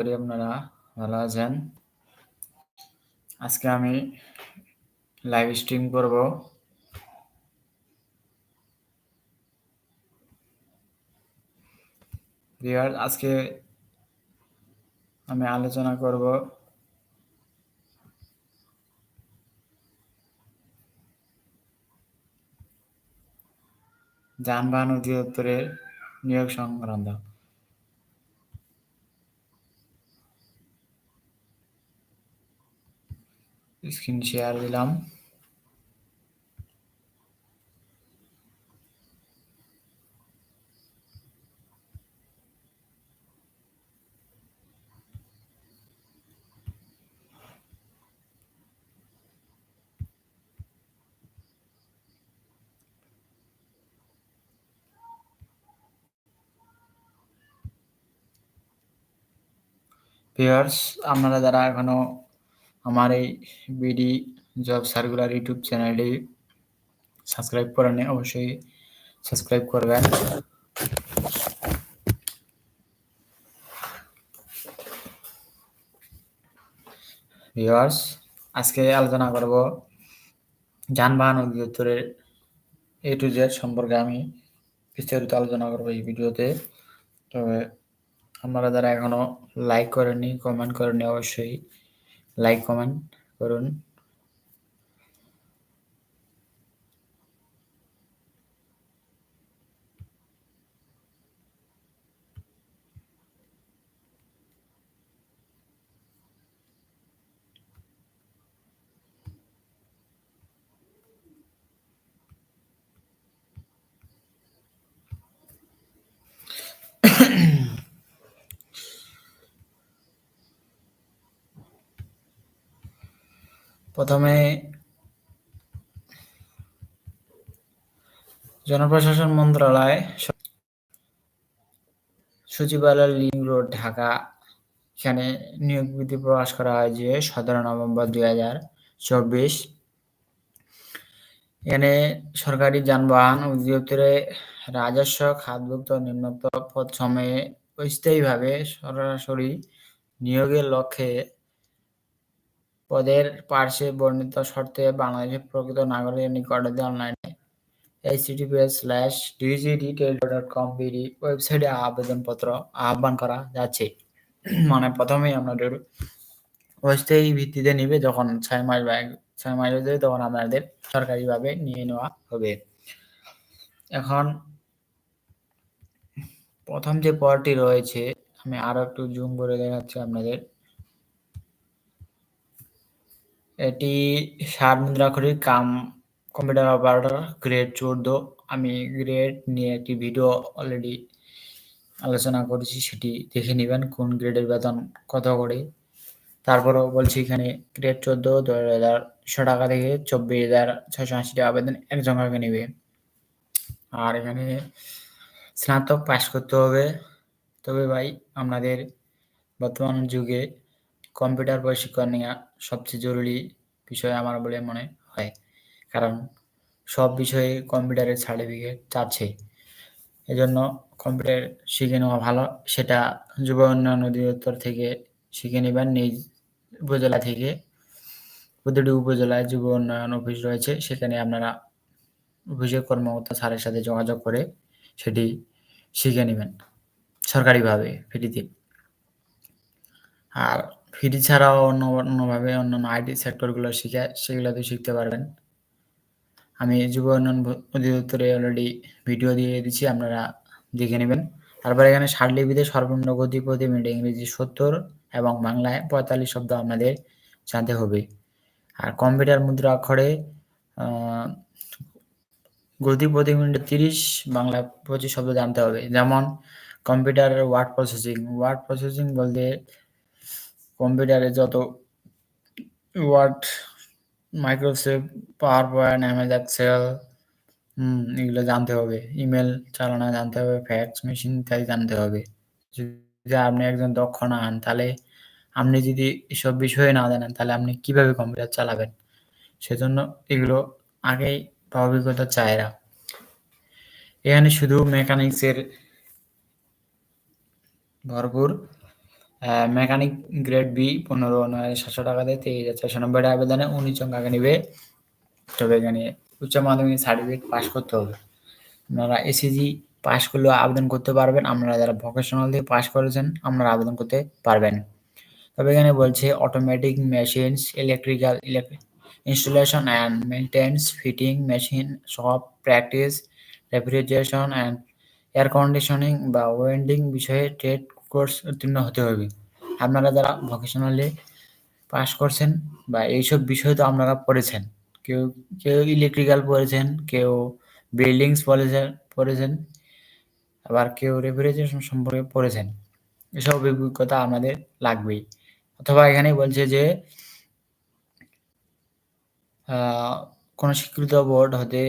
করি আপনারা, ভালো আছেন? আজকে আমি লাইভ স্ট্রিম করব। আজকে আমি আলোচনা করব। যানবাহন অধিদপ্তরের নিয়োগ সংক্রান্ত। স্ক্রিন শেয়ার দিলাম। ভিউয়ার্স আপনারা যারা এখনও আমার এই বিডি জব সার্কুলার ইউটিউব চ্যানেলটি সাবস্ক্রাইব করেন অবশ্যই সাবস্ক্রাইব করবেন ভিউয়ার্স আজকে আলোচনা করব যানবাহন অধিদপ্তরের এ টু জেড সম্পর্কে আমি বিস্তারিত আলোচনা করব এই ভিডিওতে। তবে আপনারা যারা এখনও লাইক করেননি কমেন্ট করেননি, অবশ্যই লাইক কমেন্ট করুন। প্রথমে জনপ্রশাসন মন্ত্রণালয়, সচিবালয়, লিঙ্ক রোড, ঢাকা। এখানে নিয়োগ বিধি প্রকাশ করা হয় যে সতেরো নভেম্বর দুই হাজার চব্বিশ। এখানে সরকারি যানবাহন অধিদপ্তরে রাজস্ব, খাতভুক্ত নিম্নোক্ত পদ সময়ে অস্থায়ীভাবে সরাসরি নিয়োগের লক্ষ্যে পদের পার্শ্বে বর্ণিত শর্তে বাংলাদেশের প্রকৃত নাগরিকের নিকটে অনলাইনে HTTPS slash DGD dot com BD ওয়েবসাইটে আবেদনপত্র আহ্বান করা যাচ্ছে। মানে প্রথমেই আপনাদের অস্থায়ী ভিত্তিতে নিবে যখন ছয় মাস বা ছয় মাস হয়ে তখন আপনাদের সরকারিভাবে নিয়ে নেওয়া হবে। এখন প্রথম যে পদটি রয়েছে, আমি আরও একটু জুম করে দেখাচ্ছি আপনাদের। এটি সার মুদ্রাক্ষরিক, কাম কম্পিউটার অপারেটর, গ্রেড চোদ্দ। আমি গ্রেড নিয়ে একটি ভিডিও অলরেডি আলোচনা করেছি, সেটি দেখে নেবেন কোন গ্রেডের বেতন কত করে। তারপরেও বলছি এখানে গ্রেড চোদ্দ, দশ হাজার ছশো টাকা থেকে চব্বিশ হাজার ছশো আশি টাকা বেতন একজন একজনকে নেবে। আর এখানে স্নাতক পাশ করতে হবে। তবে ভাই আপনাদের বর্তমান যুগে কম্পিউটার প্রশিক্ষণ নেওয়া সবচেয়ে জরুরি বিষয় আমার বলে মনে হয়। কারণ সব বিষয়ে কম্পিউটারের সার্টিফিকেট চাচ্ছে। এজন্য কম্পিউটার শিখে নেওয়া ভালো, সেটা যুব উন্নয়ন অধিদপ্তর থেকে শিখে নেবেন। নিজ উপজেলা থেকে প্রতিটি উপজেলায় যুব উন্নয়ন অফিস রয়েছে। সেখানে আপনারা অফিসের কর্মকর্তা স্যারের সাথে যোগাযোগ করে সেটি শিখে নেবেন সরকারিভাবে ফ্রিতে আর ফ্রি ছাড়াও অন্য, অন্যভাবে অন্যান্য আইটি সেক্টরগুলো শিখে সেগুলোতে শিখতে পারবেন। আমি যুব উন্নয়ন অধিদপ্তরে অলরেডি ভিডিও দিয়ে দিচ্ছি, আপনারা দেখে নেবেন। তারপর এখানে লিপিতে সর্বনিম্ন গতি প্রতি মিনিটে ইংরেজি সত্তর এবং বাংলায় পঁয়তাল্লিশ শব্দ আপনাদের জানতে হবে। আর কম্পিউটার মুদ্রা অক্ষরে গতি প্রতি মিনিটে তিরিশ, বাংলা পঁচিশ শব্দ জানতে হবে। যেমন computer word processing word processing বলতে কম্পিউটারে যত word, Microsoft PowerPoint MS Excel এগুলো জানতে হবে। ইমেল চালানো জানতে হবে, ফ্যাক্স মেশিন ইত্যাদি জানতে হবে। যদি আপনি একজন দক্ষ না হন, তাহলে আপনি যদি এসব বিষয়ে না জানেন, তাহলে আপনি কীভাবে কম্পিউটার চালাবেন? সেজন্য এগুলো আগেই বা অভিজ্ঞতা চায় না এখানে শুধু মেকানিক্সের ভরপুর মেকানিক গ্রেড বি পনেরো, নয়, সাতশো টাকা দিয়ে তেইশ হাজার ছশো নব্বই টাকা আবেদনে উনিশ জন নিবে? তবে এখানে উচ্চ মাধ্যমিক সার্টিফিকেট পাস করতে হবে। আপনারা এসিজি পাস করলেও আবেদন করতে পারবেন। আপনারা যারা ভোকেশনাল দিয়ে পাস করেছেন, আপনারা আবেদন করতে পারবেন। তবে এখানে বলছে automatic machines electrical electric installation and maintenance fitting machine shop practice refrigeration and air conditioning বা ওয়েন্ডিং বিষয়ে ট্রেড কোর্স উত্তীর্ণ হতে হবে। আপনারা যারা ভোকেশনালে পাস করছেন বা এইসব বিষয় তো আপনারা পড়েছেন, কেউ কেউ ইলেকট্রিক্যাল পড়েছেন, কেউ বিল্ডিংস পড়েছেন পড়েছেন, আবার কেউ রেফ্রিজারেশন সম্পর্কে পড়েছেন, এসব অভিজ্ঞতা আমাদের লাগবেই। অথবা এখানে বলছে যে কোনো স্বীকৃত বোর্ড হতে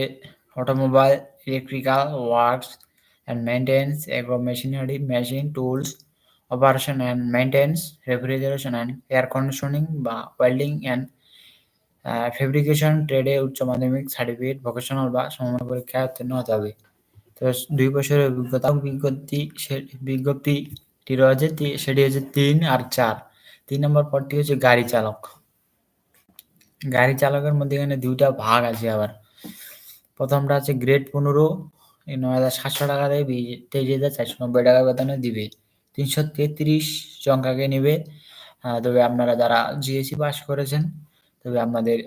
automobile electrical works and maintenance agro machinery machine tools operation and maintenance refrigeration and air conditioning বা ওয়েল্ডিং অ্যান্ড ফেব্রিকেশন ট্রেডে উচ্চ মাধ্যমিক সার্টিফিকেট ভোকেশনাল বা সমমান পরীক্ষায় উত্তীর্ণ হতে হবে। তো দুই বছরের অভিজ্ঞতা বিজ্ঞপ্তি বিজ্ঞপ্তিটি রয়েছে সেটি হচ্ছে তিন আর চার। তিন নম্বর পদটি হচ্ছে গাড়ি চালক। গাড়ি চালকের মধ্যে এখানে দুইটা ভাগ আছে আবার। প্রথমটা হচ্ছে গ্রেড পনেরো, এই নয় হাজার সাতশো টাকা দেবে তেইশ হাজার চারশো নব্বই টাকা বেতনে দিবে। তিনশো তেত্রিশ জঙ্কাকে নেবে। তবে আপনারা যারা জিএসসি পাস করেছেন, তবে আপনাদের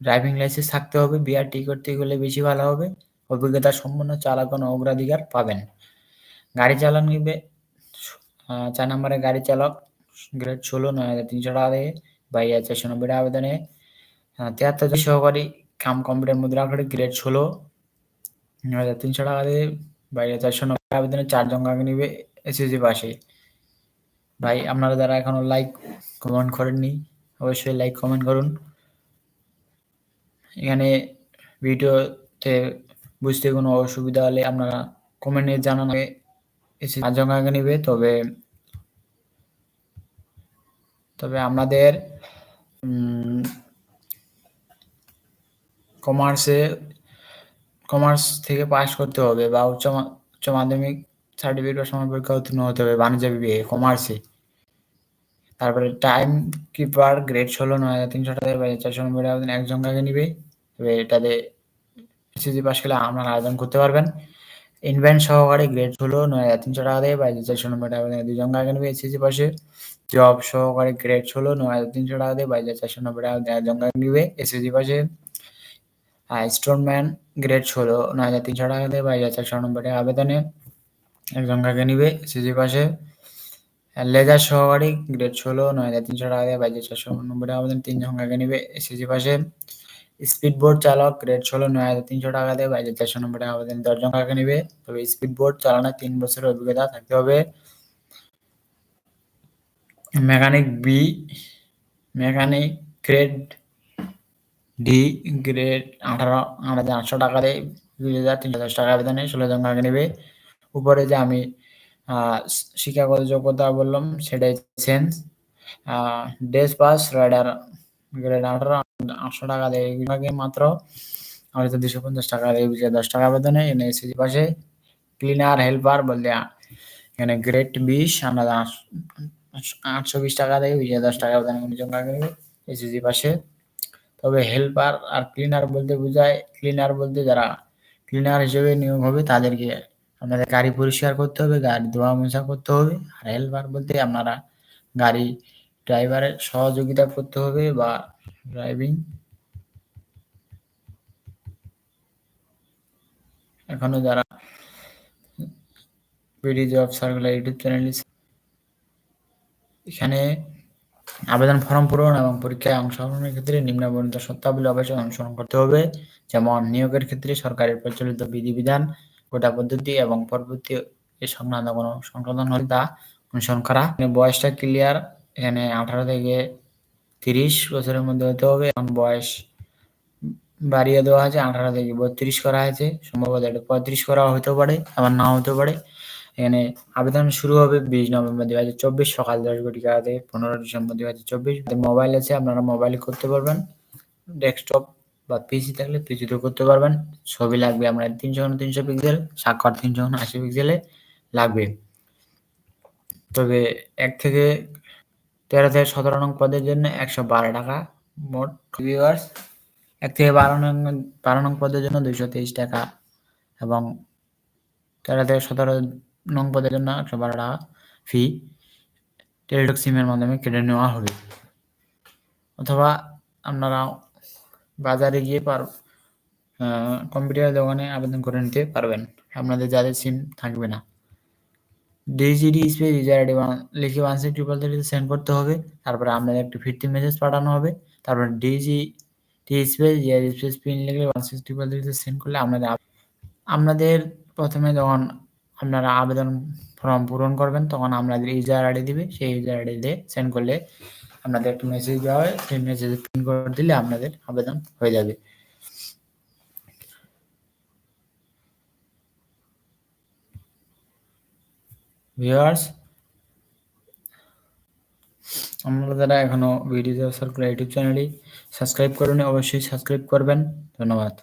ড্রাইভিং লাইসেন্স থাকতে হবে। বিআরটি করতে গেলে বেশি ভালো হবে। অভিজ্ঞতা সম্পন্ন চালক অগ্রাধিকার পাবেন। গাড়ি চালান নিবে চার নম্বরে গাড়ি চালক গ্রেড ষোলো, নয় হাজার তিনশো টাকা দিয়ে বাইশ চারশো নব্বই টাকা আবেদনে। তিয়াত্তর সহকারী কাম কম্পিউটার মুদ্রা করে গ্রেড ষোলো, নয় হাজার তিনশো টাকা দিয়ে বাইশ চারশো নব্বই আবেদনে চারজন কাকে নিবে। এসএসজি পাশে। ভাই, আপনারা যারা এখনও লাইক কমেন্ট করেননি, অবশ্যই লাইক কমেন্ট করুন। এখানে ভিডিওতে বুঝতে কোনো অসুবিধা হলে আপনারা কমেন্টে জানান। আগে নিবে, তবে তবে আমাদের কমার্সে কমার্স থেকে পাস করতে হবে বা উচ্চ উচ্চ মাধ্যমিক সার্টিফিকেট বা সময় পরীক্ষা উত্তীর্ণ হতে হবে, বাণিজ্য বিভাগে কমার্সে তারপরে টাইম কিপার গ্রেড ষোলো, নয় হাজার তিনশো টাকা বা চারশো নব্বই আবেদন একজন কাকে নিবে। তবে এটাতে এসএসসি পাস করলে আপনারা আবেদন করতে পারবেন। ইনভেন্ট সহকারে গ্রেড ষোলো, নয় হাজার তিনশো টাকা দেয় বা চারশো নব্বই টাকা দুজন কাকে নিবে এসএসসি পাশে জব সহকারে গ্রেড ষোলো, নয় হাজার তিনশো টাকা দেয় বা চারশো নব্বই টাকা একজন কাকে নিবে এসএসসি পাশে স্টোনম্যান গ্রেড ষোলো, নয় হাজার তিনশো টাকা দেয় বা চারশো টাকা আবেদনে। একজন কাকে নিবে এসএসসি পাশে লেজার সহকারী, গ্রেড ষোলো, নয় হাজার তিনশো টাকা দিয়ে, বাইশ চারশো নব্বই আবেদন তিন সংখ্যাকে নিবে। এসএসসি পাশে স্পিড বোর্ড চালক, গ্রেড ষোলো, নয় হাজার তিনশো টাকা দিয়ে, বাইশ চারশো নব্বই টাকা আবেদন দশজন কাকে নিবে। তবে স্পিড বোর্ড চালানোর তিন বছরের অভিজ্ঞতা থাকতে হবে। Mechanic B mechanic grade D grade আঠারো, আট হাজার আটশো টাকা দিয়ে, দুই হাজার তিনশো দশ টাকা আবেদনে ষোলো জন কাকে নেবে। উপরে যে আমি শিক্ষাগত যোগ্যতা বললাম, সেটাই চেঞ্জ ডেস পাস রাইডার গ্রেড আঠারো, আটশো টাকা দেয় মাত্র। আমাদের দুশো পঞ্চাশ টাকা দেয় দশ টাকা বেতনে এনে এসএসি পাশে। ক্লিনার হেল্পার বলতে, এখানে গ্রেড বিশ, আমরা আটশো বিশ টাকা দেয় বিশ দশ টাকা বেতনে উনিশজন টাকা দেবে এসএসি পাশে। তবে হেল্পার আর ক্লিনার বলতে বোঝায় ক্লিনার বলতে যারা ক্লিনার হিসেবে নিয়োগ হবে, তাদেরকে আপনাদের গাড়ি পরিষ্কার করতে হবে, গাড়ি ধোয়া মোছা করতে হবে, আর হেল্পার বলতে আপনারা গাড়ি ড্রাইভারের সহযোগিতা করতে হবে বা ড্রাইভিং এখনও যারা BD job circular YouTube channel এখানে আবেদন ফর্ম পূরণ এবং পরীক্ষায় অংশগ্রহণের ক্ষেত্রে নিম্নবর্ণিত সত্তাবলী অবশ্যই অনুসরণ করতে হবে, যেমন নিয়োগের ক্ষেত্রে সরকারের প্রচলিত বিধিবিধান গোটা পদ্ধতি এবং পরবর্তী সংক্রান্ত কোনো সংশোধন হলে তা অনুসরণ করা। বয়সটা ক্লিয়ার এখানে আঠারো থেকে তিরিশ বছরের মধ্যে হতে হবে। এখন বয়স বাড়িয়ে দেওয়া হয়েছে, আঠারো থেকে বত্রিশ করা হয়েছে। সম্ভবত এটা পঁয়ত্রিশ করা হতে পারে, আবার নাও হতে পারে। এখানে আবেদন শুরু হবে বিশ নভেম্বর দুই হাজার চব্বিশ সকাল দশ ঘটিকাতে পনেরো ডিসেম্বর দুই হাজার চব্বিশ। মোবাইল আছে, আপনারা মোবাইলে করতে পারবেন। ডেস্কটপ বা পিসি থাকলে পিসিতেও করতে পারবেন। ছবি লাগবে আমরা তিনশো তিনশো পিক্সেল স্বাক্ষর তিনশো আশি পিক্সেলে লাগবে। তবে এক থেকে তেরো থেকে সতেরো নং পদের জন্য একশো বারো টাকা মোট। ভিউয়ার্স এক থেকে বারো নং বারো নং পদের জন্য দুইশো তেইশ টাকা এবং তেরো থেকে সতেরো নং পদের জন্য একশো বারো টাকা ফি টেলিটক সিমের মাধ্যমে কেটে নেওয়া হবে। অথবা আপনারা বাজারে গিয়ে পার কম্পিউটার দোকানে আবেদন করে নিতে পারবেন। আপনাদের যাদের সিম থাকবে না। ডিজিডি স্পেস ইউজার আইডি লিখে ওয়ান সিক্স ট্রিপল থ্রিতে সেন্ড করতে হবে। তারপরে আপনাদের একটি ফিরতি মেসেজ পাঠানো হবে। তারপরে DG T space year space PIN লিখলে ওয়ান সিক্স ট্রিপল থ্রিতে সেন্ড করলে আপনাদের আপনাদের প্রথমে যখন আপনারা আবেদন ফর্ম পূরণ করবেন, তখন আপনাদের ইউজার আইডি দিবে। সেই ইউজার আইডি দিয়ে সেন্ড করলে আপনাদের একটা মেসেজ দেওয়া হয়, সেই মেসেজে পিন করে দিলে আপনাদের আবেদন হয়ে যাবে। ভিউয়ার্স আমরা যারা এখনও ভিডিও সার্কুলার ইউটিউব চ্যানেলটি সাবস্ক্রাইব করেনি, অবশ্যই সাবস্ক্রাইব করবেন। ধন্যবাদ।